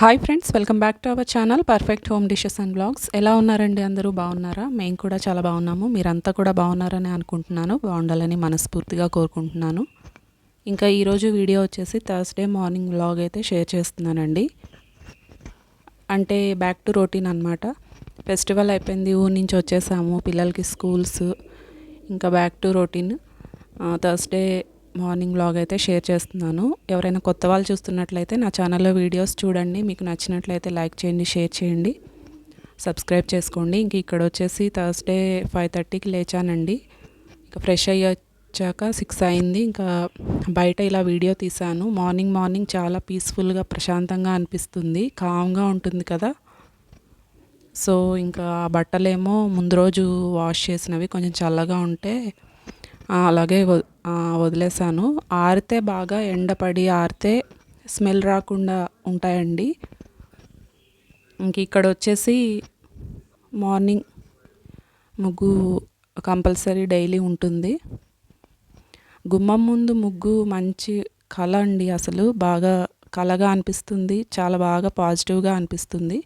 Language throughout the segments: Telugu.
Hi friends welcome back to our channel perfect home dishes and blogs ఎలా ఉన్నారండి అందరూ? బాగున్నారా? మేము కూడా చాలా బాగున్నాము. మీరంతా కూడా బాగున్నారని అనుకుంటున్నాను. బాగుండాలని మనస్ఫూర్తిగా కోరుకుంటున్నాను. ఇంకా ఈరోజు వీడియో వచ్చేసి థర్స్డే మార్నింగ్ వ్లాగ్ అయితే షేర్ చేస్తున్నానండి. అంటే బ్యాక్ టు రొటీన్ అనమాట ఫెస్టివల్ అయిపోయింది ఊరి నుంచి వచ్చేసాము పిల్లలకి స్కూల్స్ ఇంకా back to routine Thursday morning blog అయితే షేర్ చేస్తున్నాను. ఎవరైనా కొత్త వాళ్ళు చూస్తున్నట్లయితే నా ఛానల్లో వీడియోస్ చూడండి. మీకు నచ్చినట్లయితే లైక్ చేయండి షేర్ చేయండి. సబ్స్క్రైబ్ చేసుకోండి. ఇంక ఇక్కడ వచ్చేసి థర్స్డే ఫైవ్ థర్టీకి లేచానండి. ఇంకా ఫ్రెష్ అయ్యి వచ్చాక సిక్స్ అయింది. ఇంకా బయట ఇలా వీడియో తీశాను. మార్నింగ్ మార్నింగ్ చాలా పీస్ఫుల్గా ప్రశాంతంగా అనిపిస్తుంది. కామ్గా ఉంటుంది కదా. సో ఇంకా ఆ బట్టలేమో ముందు రోజు వాష్ చేసినవి కొంచెం చల్లగా ఉంటే అలాగే వ- వదిలేసాను ఆరితే బాగా ఎండపడి ఆరితే స్మెల్ రాకుండా ఉంటాయండి. ఇంక ఇక్కడ వచ్చేసి మార్నింగ్ ముగ్గు కంపల్సరీ డైలీ ఉంటుంది. గుమ్మం ముందు ముగ్గు మంచి కళ అండి అసలు. బాగా కళగా అనిపిస్తుంది. చాలా బాగా పాజిటివ్గా అనిపిస్తుంది.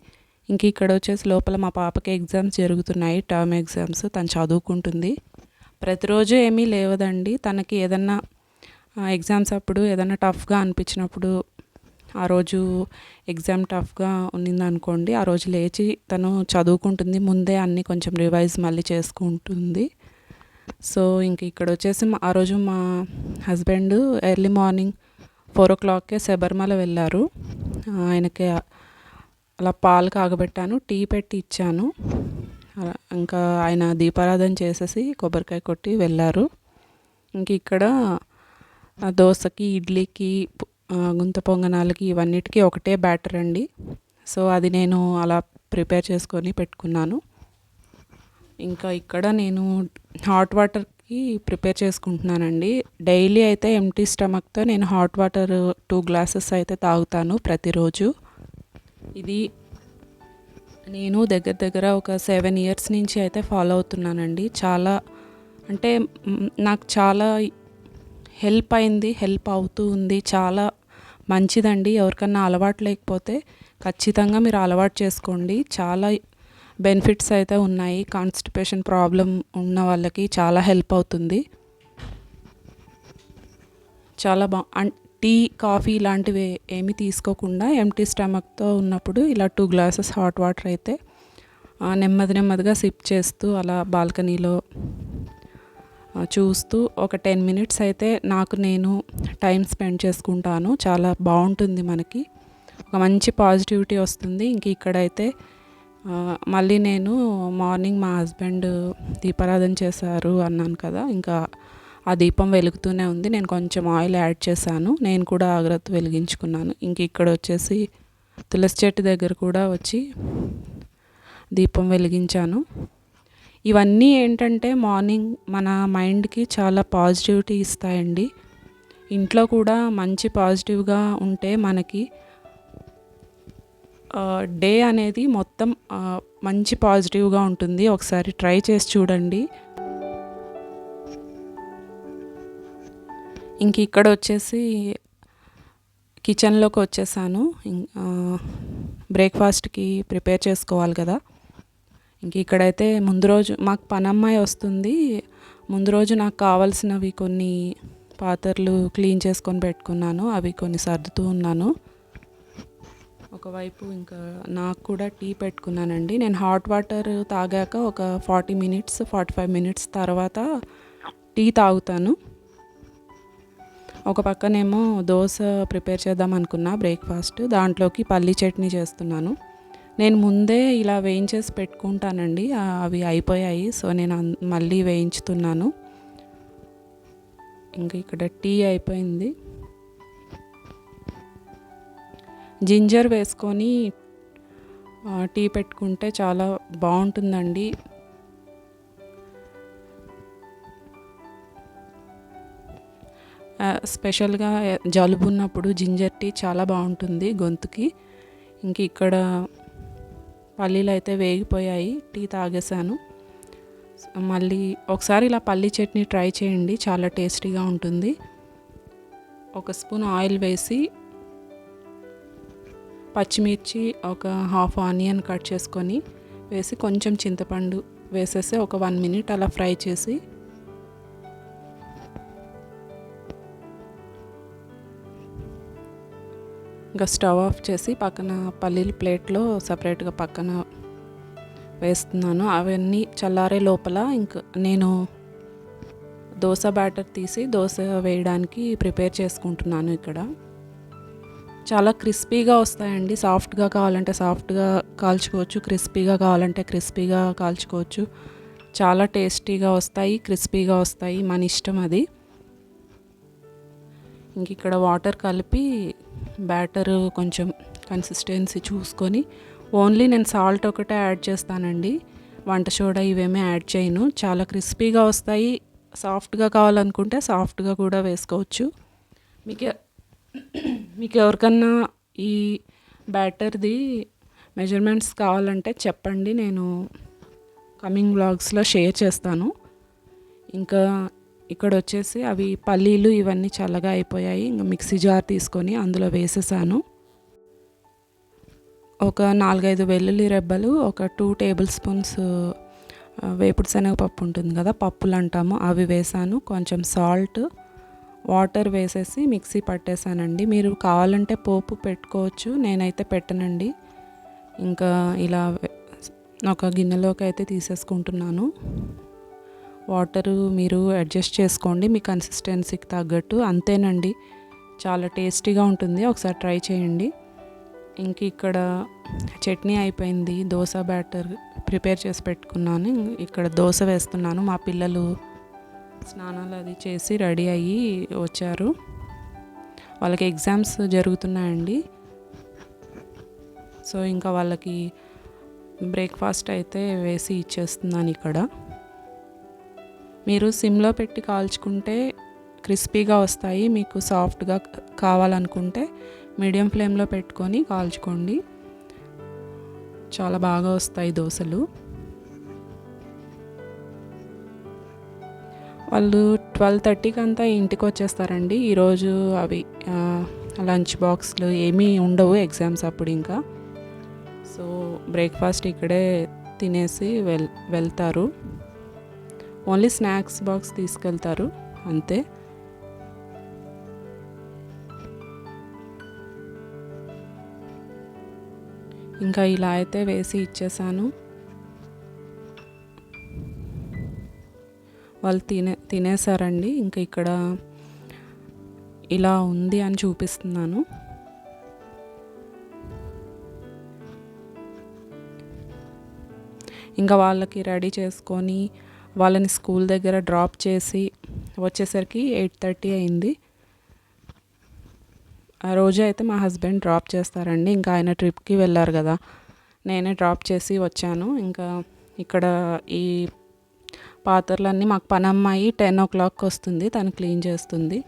ఇంక ఇక్కడ వచ్చేసి లోపల మా పాపకి ఎగ్జామ్స్ జరుగుతున్నాయి. టర్మ్ ఎగ్జామ్స్ తను చదువుకుంటుంది. ప్రతిరోజు ఏమీ లేవదండి. తనకి ఏదన్నా ఎగ్జామ్స్ అప్పుడు ఏదన్నా టఫ్గా అనిపించినప్పుడు ఆ రోజు ఎగ్జామ్ టఫ్గా ఉన్నింది అనుకోండి ఆ రోజు లేచి తను చదువుకుంటుంది. ముందే అన్నీ కొంచెం రివైజ్ మళ్ళీ చేసుకుంటుంది. సో ఇంక ఇక్కడ వచ్చేసి మా- ఆ రోజు మా హస్బెండ్ ఎర్లీ మార్నింగ్ ఫోర్ ఓ క్లాక్కే శబరిమల వెళ్ళారు. ఆయనకి అలా పాలు కాగబెట్టాను టీ పెట్టి ఇచ్చాను. అలా ఇంకా ఆయన దీపారాధన చేసేసి కొబ్బరికాయ కొట్టి వెళ్ళారు. ఇంక ఇక్కడ దోశకి ఇడ్లీకి గుంత పొంగనాలకి ఇవన్నిటికీ ఒకటే బ్యాటర్ అండి. సో అది నేను అలా ప్రిపేర్ చేసుకొని పెట్టుకున్నాను. ఇంకా ఇక్కడ నేను హాట్ వాటర్కి ప్రిపేర్ చేసుకుంటున్నానండి. డైలీ అయితే ఎంటీ స్టమక్తో నేను హాట్ వాటర్ టూ గ్లాసెస్ అయితే తాగుతాను ప్రతిరోజు. ఇది నేను దగ్గర దగ్గర ఒక సెవెన్ ఇయర్స్ నుంచి అయితే ఫాలో అవుతున్నానండి. చాలా అంటే నాకు చాలా హెల్ప్ అయింది హెల్ప్ అవుతూ ఉంది. చాలా మంచిదండి. ఎవరికన్నా అలవాటు లేకపోతే ఖచ్చితంగా మీరు అలవాటు చేసుకోండి. చాలా బెనిఫిట్స్ అయితే ఉన్నాయి. కాన్స్టిపేషన్ ప్రాబ్లం ఉన్న వాళ్ళకి చాలా హెల్ప్ అవుతుంది. చాలా బా అన్ టీ కాఫీ ఇలాంటివి ఏమీ తీసుకోకుండా ఎంటీ స్టమక్తో ఉన్నప్పుడు ఇలా టూ గ్లాసెస్ హాట్ వాటర్ అయితే నెమ్మది నెమ్మదిగా సిప్ చేస్తూ అలా బాల్కనీలో చూస్తూ ఒక టెన్ మినిట్స్ అయితే నాకు నేను టైం స్పెండ్ చేసుకుంటాను. చాలా బాగుంటుంది మనకి. ఒక మంచి పాజిటివిటీ వస్తుంది. ఇంక ఇక్కడైతే మళ్ళీ నేను మార్నింగ్ మా హస్బెండ్ దీపారాధన చేశారు అన్నాను కదా. ఇంకా ఆ దీపం వెలుగుతూనే ఉంది. నేను కొంచెం ఆయిల్ యాడ్ చేశాను. నేను కూడా అగరత్తు వెలిగించుకున్నాను. ఇంక ఇక్కడ వచ్చేసి తులసి చెట్టు దగ్గర కూడా వచ్చి దీపం వెలిగించాను. ఇవన్నీ ఏంటంటే మార్నింగ్ మన మైండ్కి చాలా పాజిటివిటీ ఇస్తాయండి. ఇంట్లో కూడా మంచి పాజిటివ్గా ఉంటే మనకి డే అనేది మొత్తం మంచి పాజిటివ్గా ఉంటుంది. ఒకసారి ట్రై చేసి చూడండి. ఇంక ఇక్కడ వచ్చేసి కిచెన్లోకి వచ్చేసాను. ఇం- బ్రేక్ఫాస్ట్కి ప్రిపేర్ చేసుకోవాలి కదా. ఇంక ఇక్కడైతే ముందు రోజు మాకు పనమ్మాయి వస్తుంది. ముందు రోజు నాకు కావాల్సినవి కొన్ని పాత్రలు క్లీన్ చేసుకొని పెట్టుకున్నాను. అవి కొన్ని సర్దుతూ ఉన్నాను. ఒకవైపు ఇంకా నాకు కూడా టీ పెట్టుకున్నానండి. నేను హాట్ వాటర్ తాగాక ఒక forty minutes forty five minutes తర్వాత టీ తాగుతాను. ఒక పక్కనేమో దోశ ప్రిపేర్ చేద్దాం అనుకున్నా బ్రేక్ఫాస్ట్. దాంట్లోకి పల్లీ చట్నీ చేస్తున్నాను. నేను ముందే ఇలా వేయించేసి పెట్టుకుంటానండి. అవి అయిపోయాయి. సో నేను అన్- మళ్ళీ వేయించుతున్నాను. ఇంకా ఇక్కడ టీ అయిపోయింది. జింజర్ వేసుకొని టీ పెట్టుకుంటే చాలా బాగుంటుందండి. స్పెషల్గా జలుబు ఉన్నప్పుడు జింజర్ టీ చాలా బాగుంటుంది గొంతుకి. ఇంక ఇక్కడ పల్లీలు అయితే వేగిపోయాయి టీ తాగేసాను మళ్ళీ ఒకసారి ఇలా పల్లీ చట్నీ ట్రై చేయండి చాలా టేస్టీగా ఉంటుంది. ఒక స్పూన్ ఆయిల్ వేసి పచ్చిమిర్చి ఒక హాఫ్ ఆనియన్ కట్ చేసుకొని వేసి కొంచెం చింతపండు వేసేసి ఒక వన్ మినిట్ అలా ఫ్రై చేసి ఇంకా స్టవ్ ఆఫ్ చేసి పక్కన పల్లీలు ప్లేట్లో సపరేట్గా పక్కన వేస్తున్నాను. అవన్నీ చల్లారే లోపల ఇంకా నేను దోశ బ్యాటర్ తీసి దోశ వేయడానికి ప్రిపేర్ చేసుకుంటున్నాను ఇక్కడ. చాలా క్రిస్పీగా వస్తాయండి. సాఫ్ట్గా కావాలంటే సాఫ్ట్గా కాల్చుకోవచ్చు క్రిస్పీగా కావాలంటే క్రిస్పీగా కాల్చుకోవచ్చు. చాలా టేస్టీగా వస్తాయి క్రిస్పీగా వస్తాయి. మన ఇష్టం అది. ఇంక ఇక్కడ వాటర్ కలిపి బ్యాటర్ కొంచెం కన్సిస్టెన్సీ చూసుకొని ఓన్లీ నేను సాల్ట్ ఒకటే యాడ్ చేస్తానండి. వంట సోడా ఇవేమీ యాడ్ చేయను. చాలా క్రిస్పీగా వస్తాయి. సాఫ్ట్గా కావాలనుకుంటే సాఫ్ట్గా కూడా వేసుకోవచ్చు. మీకు మీకు ఎవరికన్నా ఈ బ్యాటర్ది మెజర్మెంట్స్ కావాలంటే చెప్పండి. నేను కమింగ్ బ్లాగ్స్లో షేర్ చేస్తాను. ఇంకా ఇక్కడ వచ్చేసి అవి పల్లీలు ఇవన్నీ చల్లగా అయిపోయాయి. ఇంకా మిక్సీ జార్ తీసుకొని అందులో వేసేసాను. ఒక నాలుగైదు వెల్లుల్లి రెబ్బలు ఒక టూ టేబుల్ స్పూన్స్ వేపుడు శనగపప్పు ఉంటుంది కదా పప్పులు అంటాము అవి వేసాను. కొంచెం సాల్ట్ వాటర్ వేసేసి మిక్సీ పట్టేశానండి మీరు కావాలంటే పోపు పెట్టుకోవచ్చు నేనైతే పెట్టనండి. ఇంకా ఇలా ఒక గిన్నెలోకి అయితే తీసేసుకుంటున్నాను. వాటరు మీరు అడ్జస్ట్ చేసుకోండి మీ కన్సిస్టెన్సీకి తగ్గట్టు. అంతేనండి చాలా టేస్టీగా ఉంటుంది. ఒకసారి ట్రై చేయండి. ఇంక ఇక్కడ చట్నీ అయిపోయింది దోశ బ్యాటర్ ప్రిపేర్ చేసి పెట్టుకున్నాను. ఇక్కడ దోశ వేస్తున్నాను. మా పిల్లలు స్నానాలు అది చేసి రెడీ అయ్యి వచ్చారు. వాళ్ళకి ఎగ్జామ్స్ జరుగుతున్నాయండి. సో ఇంకా వాళ్ళకి బ్రేక్ఫాస్ట్ అయితే వేసి ఇచ్చేస్తున్నాను ఇక్కడ. మీరు సిమ్లో పెట్టి కాల్చుకుంటే క్రిస్పీగా వస్తాయి మీకు సాఫ్ట్గా కావాలనుకుంటే మీడియం ఫ్లేమ్లో పెట్టుకొని కాల్చుకోండి. చాలా బాగా వస్తాయి దోశలు. వాళ్ళు ట్వెల్వ్ థర్టీకి అంతా ఇంటికి వచ్చేస్తారండి. ఈరోజు అవి లంచ్ బాక్స్లు ఏమీ ఉండవు ఎగ్జామ్స్ అప్పుడు ఇంకా. సో బ్రేక్ఫాస్ట్ ఇక్కడే తినేసి వెల్ వెళ్తారు. ఓన్లీ స్నాక్స్ బాక్స్ తీసుకెళ్తారు అంతే. ఇంకా ఇలా అయితే వేసి ఇచ్చేసాను. వాళ్ళు తినే తినేసారండి ఇంకా ఇక్కడ ఇలా ఉంది అని చూపిస్తున్నాను. ఇంకా వాళ్ళకి రెడీ చేసుకొని వాళ్ళని స్కూల్ దగ్గర డ్రాప్ చేసి వచ్చేసరికి ఎయిట్ థర్టీ అయింది. ఆ రోజే అయితే మా హస్బెండ్ డ్రాప్ చేస్తారండి. ఇంకా ఆయన ట్రిప్కి వెళ్ళారు కదా. నేనే డ్రాప్ చేసి వచ్చాను. ఇంకా ఇక్కడ ఈ పాత్రలన్నీ మాకు పని అమ్మాయి టెన్ ఓ క్లాక్ వస్తుంది. తను క్లీన్ చేస్తుంది.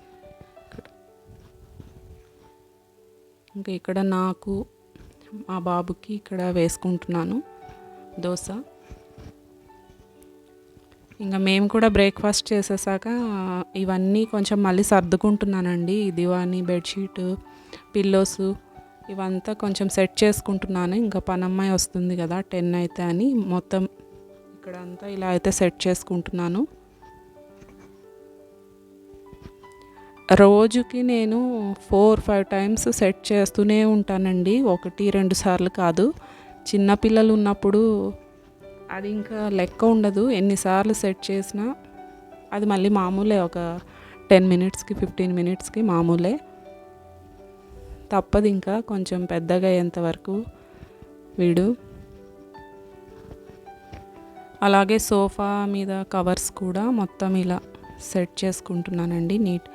ఇంకా ఇక్కడ నాకు మా బాబుకి ఇక్కడ వేసుకుంటున్నాను. దోశ. ఇంకా మేము కూడా బ్రేక్ఫాస్ట్ చేసేసాక ఇవన్నీ కొంచెం మళ్ళీ సర్దుకుంటున్నానండి. దివాని బెడ్షీట్ పిల్లోస్ ఇవంతా కొంచెం సెట్ చేసుకుంటున్నాను. ఇంకా పనమ్మాయి వస్తుంది కదా టెన్ అయితే అని మొత్తం ఇక్కడ అంతా ఇలా అయితే సెట్ చేసుకుంటున్నాను. రోజుకి నేను ఫోర్ ఫైవ్ టైమ్స్ సెట్ చేస్తూనే ఉంటానండి. ఒకటి రెండు సార్లు కాదు. చిన్నపిల్లలు ఉన్నప్పుడు అది ఇంకా లెక్క ఉండదు. ఎన్నిసార్లు సెట్ చేసినా అది మళ్ళీ మామూలే ఒక టెన్ మినిట్స్కి ఫిఫ్టీన్ మినిట్స్కి మామూలే. తప్పదు ఇంకా కొంచెం పెద్దగా అయ్యేంత వరకు వీడు. అలాగే సోఫా మీద కవర్స్ కూడా మొత్తం ఇలా సెట్ చేసుకుంటున్నానండి. నీట్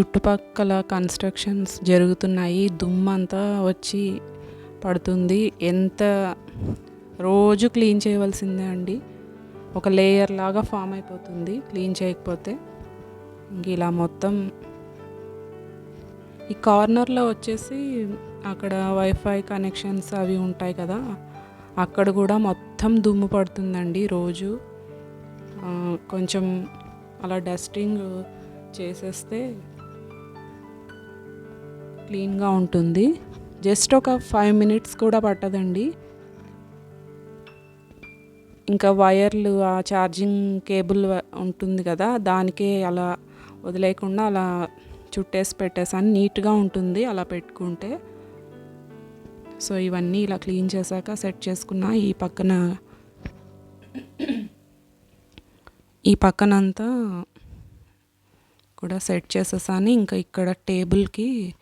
చుట్టుపక్కల కన్స్ట్రక్షన్స్ జరుగుతున్నాయి. దుమ్మంతా వచ్చి పడుతుంది. ఎంత రోజు క్లీన్ చేయవలసిందే అండి. ఒక లేయర్ లాగా ఫామ్ అయిపోతుంది. క్లీన్ చేయకపోతే ఇంక ఇలా మొత్తం ఈ కార్నర్లో వచ్చేసి అక్కడ వైఫై కనెక్షన్స్ అవి ఉంటాయి కదా అక్కడ కూడా మొత్తం దుమ్ము పడుతుందండి రోజు. కొంచెం అలా డస్టింగ్ చేసేస్తే క్లీన్గా ఉంటుంది. జస్ట్ ఒక ఫైవ్ మినిట్స్ కూడా పట్టదండి. ఇంకా వైర్లు ఆ ఛార్జింగ్ కేబుల్ ఉంటుంది కదా దానికే అలా వదిలేయకుండా అలా చుట్టేసి పెట్టేసాను. నీట్గా ఉంటుంది అలా పెట్టుకుంటే. సో ఇవన్నీ ఇలా క్లీన్ చేశాక సెట్ చేసుకున్న ఈ పక్కన ఈ పక్కనంతా కూడా సెట్ చేసేసాను. ఇంకా ఇక్కడ టేబుల్కి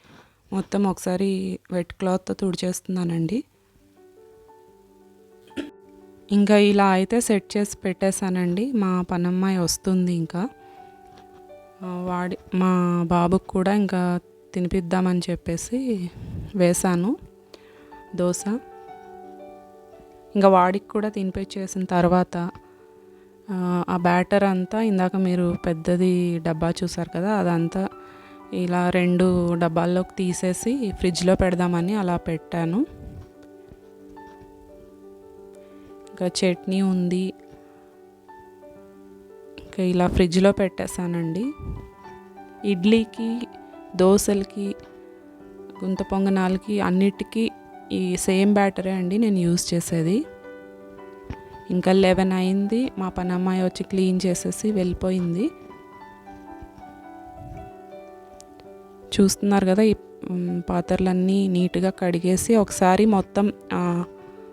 మొత్తం ఒకసారి వెట్ క్లాత్తో తుడిచేస్తున్నానండి. ఇంకా ఇలా అయితే సెట్ చేసి పెట్టేశానండి. మా పనమ్మాయి వస్తుంది ఇంకా. వాడి మా బాబుకు కూడా ఇంకా తినిపిద్దామని చెప్పేసి వేశాను దోశ. ఇంకా వాడికి కూడా తినిపించేసిన తర్వాత ఆ, ఆ బ్యాటర్ అంతా ఇందాక మీరు పెద్దది డబ్బా చూసారు కదా అదంతా ఇలా రెండు డబ్బాల్లోకి తీసేసి ఫ్రిడ్జ్లో పెడదామని అలా పెట్టాను. ఇంకా చట్నీ ఉంది. ఇంకా ఇలా ఫ్రిడ్జ్లో పెట్టేశానండి ఇడ్లీకి దోశలకి గుంత పొంగనాలకి అన్నిటికీ ఈ సేమ్ బ్యాటరే అండి నేను యూజ్ చేసేది. ఇంకా లెవెన్ అయింది. మా పనమ్మాయి వచ్చి క్లీన్ చేసేసి వెళ్ళిపోయింది. చూస్తున్నారు కదా ఈ పాత్రలన్నీ నీట్గా కడిగేసి ఒకసారి మొత్తం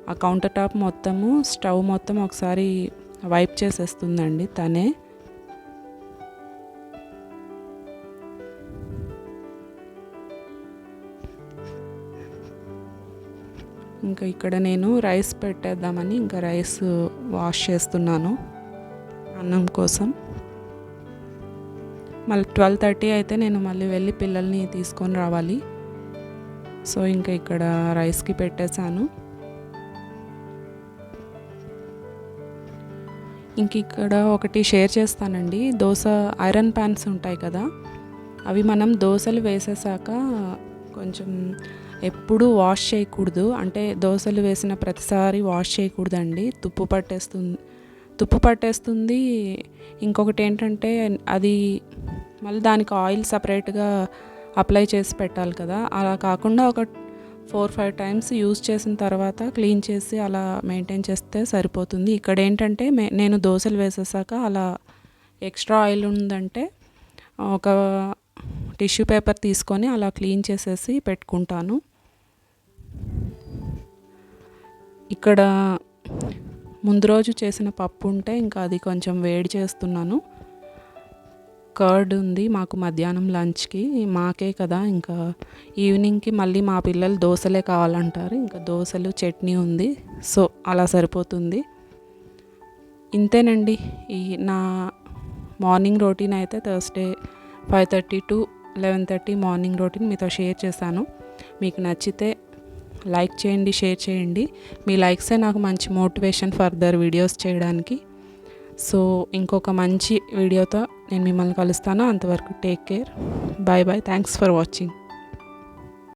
ఆ, కౌంటర్ టాప్ మొత్తము స్టవ్ మొత్తం ఒకసారి వైప్ చేసేస్తుందండి తనే. ఇంకా ఇక్కడ నేను రైస్ పెట్టేద్దామని ఇంకా రైస్ వాష్ చేస్తున్నాను అన్నం కోసం. మళ్ళీ ట్వెల్వ్ థర్టీ అయితే నేను మళ్ళీ వెళ్ళి పిల్లల్ని తీసుకొని రావాలి. సో ఇంకా ఇక్కడ రైస్కి పెట్టేశాను. ఇంక ఇక్కడ ఒకటి షేర్ చేస్తానండి. దోశ ఐరన్ ప్యాన్స్ ఉంటాయి కదా అవి మనం దోశలు వేసేసాక కొంచెం ఎప్పుడు వాష్ చేయకూడదు. అంటే దోశలు వేసిన ప్రతిసారి వాష్ చేయకూడదండి. తుప్పు పట్టేస్తుంది తుప్పు పట్టేస్తుంది. ఇంకొకటి ఏంటంటే అది మళ్ళీ దానికి ఆయిల్ సపరేట్గా అప్లై చేసి పెట్టాలి కదా. అలా కాకుండా ఒక ఫోర్ ఫైవ్ టైమ్స్ యూజ్ చేసిన తర్వాత క్లీన్ చేసి అలా మెయింటైన్ చేస్తే సరిపోతుంది. ఇక్కడ ఏంటంటే మే నేను దోశలు వేసేసాక అలా ఎక్స్ట్రా ఆయిల్ ఉందంటే ఒక టిష్యూ పేపర్ తీసుకొని అలా క్లీన్ చేసేసి పెట్టుకుంటాను. ఇక్కడ ముందు రోజు చేసిన పప్పు ఉంటే ఇంకా అది కొంచెం వేడి చేస్తున్నాను. కర్డ్ ఉంది మాకు మధ్యాహ్నం లంచ్కి. మాకే కదా ఇంకా ఈవినింగ్కి మళ్ళీ మా పిల్లలు దోశలే కావాలంటారు. ఇంకా దోశలు చట్నీ ఉంది. సో అలా సరిపోతుంది. ఇంతేనండి. ఈ నా మార్నింగ్ రొటీన్ అయితే Thursday five thirty to eleven thirty morning routine మీతో షేర్ చేశాను. మీకు నచ్చితే లైక్ చేయండి షేర్ చేయండి. మీ లైక్సే నాకు మంచి మోటివేషన్ ఫర్దర్ వీడియోస్ చేయడానికి. సో ఇంకొక మంచి వీడియోతో నేను మిమ్మల్ని కలుస్తాను. అంతవరకు take care bye bye thanks for watching